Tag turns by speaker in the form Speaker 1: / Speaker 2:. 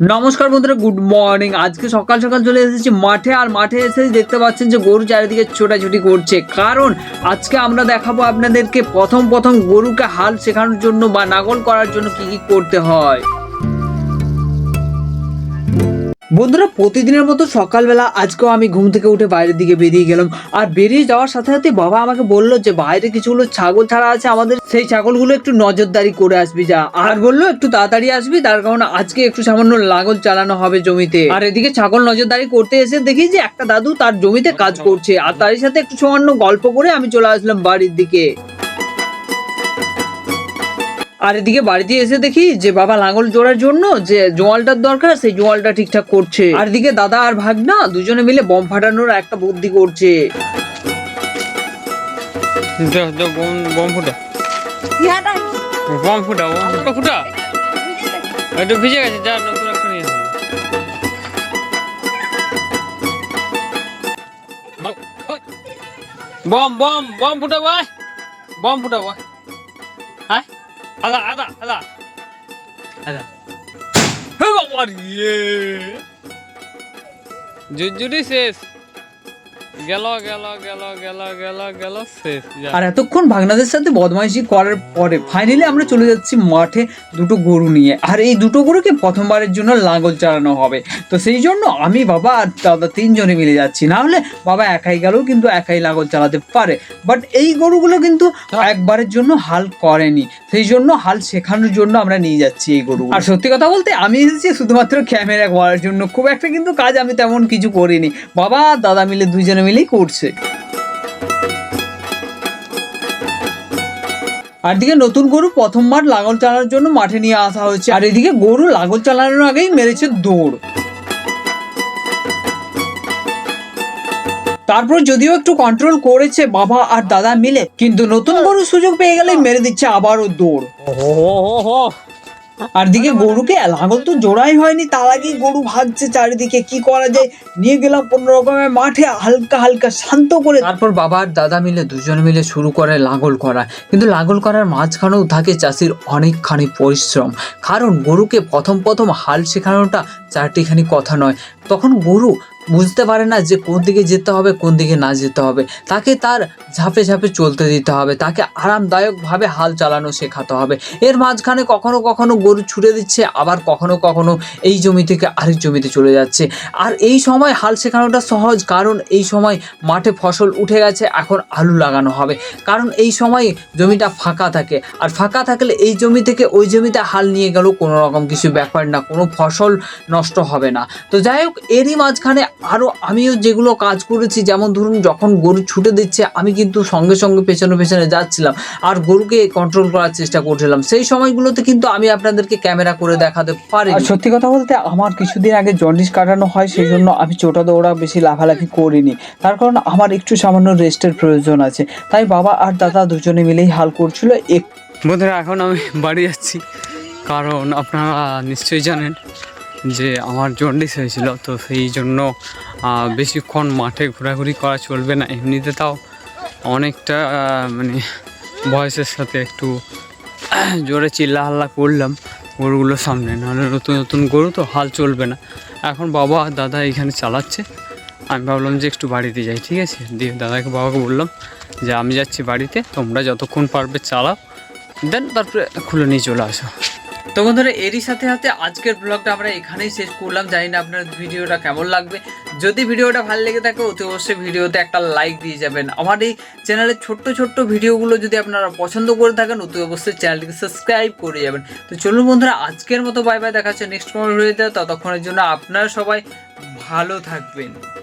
Speaker 1: নমস্কার বন্ধুরা good morning আজকে সকাল সকাল চলে এসেছি মাঠে, আর মাঠে এসে দেখতে পাচ্ছেন যে গরু চারিদিকে ছোটাছুটি করছে। কারণ আজকে আমরা দেখাবো আপনাদেরকে প্রথম প্রথম গরুকে হাল শেখানোর জন্য বা নাগল করার জন্য কি কি করতে হয়। বন্ধুরা, প্রতিদিনের মতো সকালবেলা আজকেও আমি ঘুম থেকে উঠে বাইরের দিকে বেরিয়ে গেলাম। আর বেরিয়ে যাওয়ার সাথে সাথে বাবা আমাকে বলল যে, বাইরে কিছুগুলো ছাগল ছাড়া আছে আমাদের, সেই ছাগলগুলো একটু নজরদারি করে আসবি যা। আর বলল, একটু তাড়াতাড়ি আসবি, তার কারণ আজকে একটু সামান্য লাগল চালানো হবে জমিতে। আর এদিকে ছাগল নজরদারি করতে এসে দেখি যে, একটা দাদু তার জমিতে কাজ করছে। আর তারই সাথে একটু সামান্য গল্প করে আমি চলে আসলাম বাড়ির দিকে। আর এদিকে বাড়িতে এসে দেখি যে বাবা লাঙল জোড়ার জন্য যে জোয়ালটার দরকার সেই জোয়ালটা ঠিকঠাক করছে। আর এদিকে দাদা আর ভাগনা দুজনে মিলে বম ফাটানোর একটা বুদ্ধি করছে।
Speaker 2: বম বম ফুটা। বম ফুটা বম ফুটা। ফুটা? একটু ভিজে গেছে যা নতুন একটা নিয়ে বম বম বম ফুটা ভাই বম ফুটা ভাই আদা আদা আদা আদা হে বাবা রে জুজুরি শেষ গেল গেল গেল গেল গেল গেল শেষ
Speaker 1: আর এতক্ষণ ভাগনাদের সাথে বদমাইশি করার পরে ফাইনালি আমরা চলে যাচ্ছি মাঠে দুটো গরু নিয়ে। আর এই দুটো গরুকে প্রথমবারের জন্য লাঙ্গল চালানো হবে। তো সেই জন্য আমি বাবা আর দাদা তিনজনে মিলে যাচ্ছি। না হলে বাবা একাই গেলেও কিন্তু একাই লাঙ্গল চালাতে পারে। বাট এই গরুগুলো কিন্তু একবারের জন্য হাল করেনি। সেই জন্য হাল শেখানোর জন্য আমরা নিয়ে যাচ্ছি এই গরু আর সত্যি কথা বলতে আমি এসেছি শুধুমাত্র ক্যামেরা করার জন্য। খুব একটা কিন্তু কাজ আমি তেমন কিছু করিনি। বাবা দাদা মিলে দুইজনে মিলেই করছে। আর দিকে নতুন গরু প্রথমবার লাঙল চালানোর জন্য মাঠে নিয়ে আসা হয়েছে। আর এদিকে গরু লাঙল চালানোর আগেই মেরেছে দৌড়। তারপর যদিও একটু কন্ট্রোল করেছে বাবা আর দাদা মিলে, কিন্তু নতুন গরু সুযোগ পেয়ে গেলে মেরে দিচ্ছে আবারও দৌড়। আর দিকে গরুকে লাঙল তো জোড়াই হয়নি, তার আগেই গরু ভাগছে চারিদিকে, কি করা যায়? নিয়ে গেলাম কোনো রকমের মাঠে, হালকা হালকা শান্ত করে। তারপর বাবা আর দাদা মিলে দুজন মিলে শুরু করে লাঙল করা। কিন্তু লাঙল করার মাঝখানেও থাকে চাষির অনেকখানি পরিশ্রম। কারণ গরুকে প্রথম প্রথম হাল শেখানোটা চারটিখানি কথা নয়। তখন গরু বুঝতে পারে না যে কোন দিকে যেতে হবে, কোন দিকে না যেতে হবে। তাকে তার ঝাঁপে ঝাঁপে চলতে দিতে হবে। তাকে আরামদায়কভাবে হাল চালানো শেখাতে হবে। এর মাঝখানে কখনো কখনো গরু ছুটে দিচ্ছে, আবার কখনো কখনো এই জমি থেকে আরেক জমিতে চলে যাচ্ছে। আর এই সময় হাল শেখানোটা সহজ, কারণ এই সময় মাঠে ফসল উঠে গেছে, এখন আলু লাগানো হবে। কারণ এই সময় জমিটা ফাঁকা থাকে। আর ফাঁকা থাকলে এই জমি থেকে ওই জমিতে হাল নিয়ে গেলেও কোনো রকম কিছু ব্যাপার না, কোনো ফসল নষ্ট হবে না। তো যাই হোক, এরই মাঝখানে আরও আমিও যেগুলো কাজ করেছি যেমন ধরুন যখন গরু ছুটে দিচ্ছে আমি কিন্তু সঙ্গে সঙ্গে পেছনে পেছনে যাচ্ছিলাম আর গরুকে কন্ট্রোল করার চেষ্টা করছিলাম। সেই সময়গুলোতে কিন্তু আমি আপনাদেরকে ক্যামেরা করে দেখাতে পারি সত্যি কথা বলতে আমার কিছুদিন আগে জন্ডিস কাটানো হয় সেই জন্য আমি চোটা দৌড়া বেশি লাফালাফি করিনি। তার কারণ আমার একটু সামান্য রেস্টের প্রয়োজন আছে। তাই বাবা আর দাদা দুজনে মিলেই হাল করছিল এক
Speaker 2: বন্ধুরা এখন আমি বাড়ি যাচ্ছি। কারণ আপনারা নিশ্চয়ই জানেন যে আমার জন্ডিস হয়েছিল, তো সেই জন্য বেশিক্ষণ মাঠে ঘোরাঘুরি করা চলবে না। এমনিতে তাও অনেকটা মানে বয়সের সাথে একটু জোরে চিল্লা হাল্লা করলাম গরুগুলোর সামনে। নাহলে নতুন নতুন গরু তো হাল চলবে না। এখন বাবা আর দাদা এখানে চালাচ্ছে। আমি ভাবলাম যে একটু বাড়িতে যাই, ঠিক আছে? দিয়ে দাদাকে, বাবাকে বললাম যে আমি যাচ্ছি বাড়িতে, তোমরা যতক্ষণ পারবে চালাও। দেন তারপরে খুলে নিয়ে চলে আসো।
Speaker 1: তো বন্ধুরা, এরই সাথে সাথে আজকের ব্লগটা আমরা এখানেই শেষ করলাম। জানি না আপনার ভিডিওটা কেমন লাগবে। যদি ভিডিওটা ভালো লেগে থাকে, অতি অবশ্যই ভিডিওতে একটা লাইক দিয়ে যাবেন। আমার এই চ্যানেলের ছোট্ট ছোট্ট ভিডিওগুলো যদি আপনারা পছন্দ করে থাকেন, অতি অবশ্যই চ্যানেলটিকে সাবস্ক্রাইব করে যাবেন। তো চলুন বন্ধুরা, আজকের মতো বাই বাই দেখা হচ্ছে নেক্সট কোনো ভিডিওতে ততক্ষণের জন্য আপনারা সবাই ভালো থাকবেন।